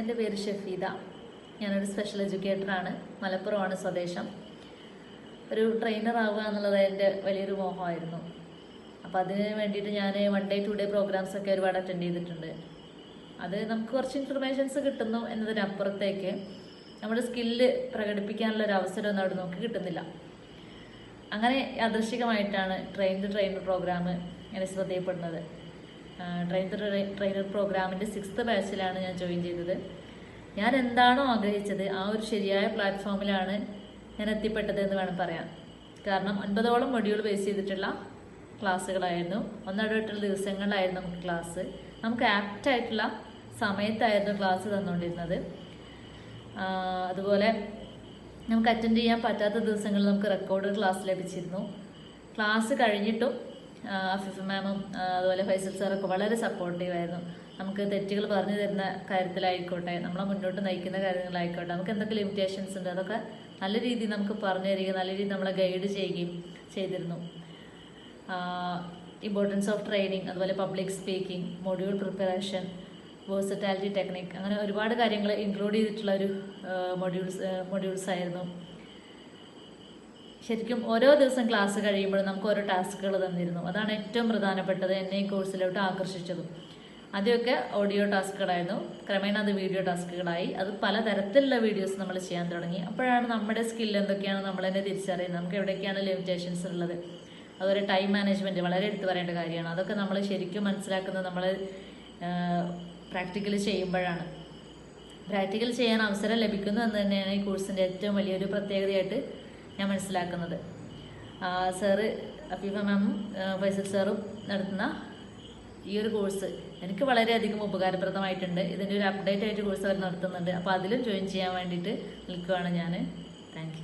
എന്റെ പേര് ഷഫീദ. ഞാനൊരു സ്പെഷ്യൽ എഡ്യൂക്കേറ്ററാണ് മലപ്പുറമാണ് സ്വദേശം. ഒരു ട്രെയിനർ ആവുക എന്നുള്ളത് എന്റെ വലിയൊരു മോഹമായിരുന്നു. അപ്പോൾ അതിന് വേണ്ടിയിട്ട് ഞാൻ one day two day programmes ഒക്കെ ഒരുപാട് അറ്റൻഡ് ചെയ്തിട്ടുണ്ട്. അത് നമുക്ക് കുറച്ച് ഇൻഫർമേഷൻസ് കിട്ടുന്നു എന്നതിനപ്പുറത്തേക്ക് നമ്മുടെ സ്കില്ല് പ്രകടിപ്പിക്കാനുള്ള ഒരു അവസരം അവിടെ നോക്കി കിട്ടുന്നില്ല. അങ്ങനെ യാദൃശികമായിട്ടാണ് ട്രെയിൻ ടു ട്രെയിനർ പ്രോഗ്രാം എന്നെ ശ്രദ്ധയപ്പെടുന്നത് ട്രെയിൻ ടു ട്രെയിനർ പ്രോഗ്രാമിന്റെ സിക്സ്ത് ബാച്ചിലാണ് ഞാൻ ജോയിൻ ചെയ്തത്. ഞാൻ എന്താണോ ആഗ്രഹിച്ചത് ആ ഒരു ശരിയായ പ്ലാറ്റ്ഫോമിലാണ് ഞാൻ എത്തിപ്പെട്ടത് എന്ന് വേണം പറയാൻ. കാരണം ഒൻപതോളം മൊഡ്യൂൾ ബേസ് ചെയ്തിട്ടുള്ള ക്ലാസ്സുകളായിരുന്നു. ഒന്നിടവിട്ടുള്ള ദിവസങ്ങളിലായിരുന്നു നമുക്ക് ക്ലാസ് നമുക്ക് ആപ്റ്റ് ആയിട്ടുള്ള സമയത്തായിരുന്നു ക്ലാസ് തന്നുകൊണ്ടിരുന്നത്. അതുപോലെ നമുക്ക് അറ്റൻഡ് ചെയ്യാൻ പറ്റാത്ത ദിവസങ്ങളിൽ നമുക്ക് റെക്കോർഡ് ക്ലാസ് ലഭിച്ചിരുന്നു. ക്ലാസ് കഴിഞ്ഞിട്ടും അഫിഫ് മാമും അതുപോലെ ഫൈസൽ സാറൊക്കെ വളരെ സപ്പോർട്ടീവായിരുന്നു നമുക്ക് തെറ്റുകൾ പറഞ്ഞു തരുന്ന കാര്യത്തിലായിക്കോട്ടെ നമ്മളെ മുന്നോട്ട് നയിക്കുന്ന കാര്യങ്ങളായിക്കോട്ടെ നമുക്ക് എന്തൊക്കെ ലിമിറ്റേഷൻസ് ഉണ്ട് അതൊക്കെ നല്ല രീതിയിൽ നമുക്ക് പറഞ്ഞു തരികയും നല്ല രീതിയിൽ നമ്മളെ ഗൈഡ് ചെയ്യുകയും ചെയ്തിരുന്നു. ഇമ്പോർട്ടൻസ് ഓഫ് ട്രെയിനിങ് അതുപോലെ public speaking module preparation versatility technique അങ്ങനെ ഒരുപാട് കാര്യങ്ങൾ ഇൻക്ലൂഡ് ചെയ്തിട്ടുള്ള ഒരു മൊഡ്യൂൾസ് മൊഡ്യൂൾസ് ആയിരുന്നു. ശരിക്കും ഓരോ ദിവസം ക്ലാസ് കഴിയുമ്പോഴും നമുക്ക് ഓരോ ടാസ്കുകൾ തന്നിരുന്നു. അതാണ് ഏറ്റവും പ്രധാനപ്പെട്ടത് എന്നെ ഈ കോഴ്സിലോട്ട് ആകർഷിച്ചതും. ആദ്യമൊക്കെ ഓഡിയോ ടാസ്കുകളായിരുന്നു ക്രമേണ അത് വീഡിയോ ടാസ്കുകളായി അത് പലതരത്തിലുള്ള വീഡിയോസ് നമ്മൾ ചെയ്യാൻ തുടങ്ങി. അപ്പോഴാണ് നമ്മുടെ സ്കിൽ എന്തൊക്കെയാണ് നമ്മൾ തന്നെ തിരിച്ചറിയുന്നത്. നമുക്ക് എവിടെയൊക്കെയാണ് ലിമിറ്റേഷൻസ് ഉള്ളത്? അതുപോലെ ടൈം മാനേജ്മെന്റ് വളരെ എടുത്തു പറയേണ്ട കാര്യമാണ്. അതൊക്കെ നമ്മൾ ശരിക്കും മനസ്സിലാക്കുന്നത് നമ്മൾ പ്രാക്ടിക്കൽ ചെയ്യുമ്പോഴാണ്. പ്രാക്ടിക്കൽ ചെയ്യാൻ അവസരം ലഭിക്കുന്നു എന്ന് തന്നെയാണ് ഈ കോഴ്സിന്റെ ഏറ്റവും വലിയൊരു പ്രത്യേകതയായിട്ട് ഞാൻ മനസ്സിലാക്കുന്നത്. സാറ് അഫീഫ മാമും ഫൈസൽ സാറും നടത്തുന്ന ഈ ഒരു കോഴ്സ് എനിക്ക് വളരെയധികം ഉപകാരപ്രദമായിട്ടുണ്ട്. ഇതിന്റെ ഒരു അപ്ഡേറ്റ് ആയിട്ട് കോഴ്സ് അവർ നടത്തുന്നുണ്ട്. അപ്പോൾ അതിലും ജോയിൻ ചെയ്യാൻ വേണ്ടിയിട്ട് നിൽക്കുകയാണ് ഞാൻ താങ്ക്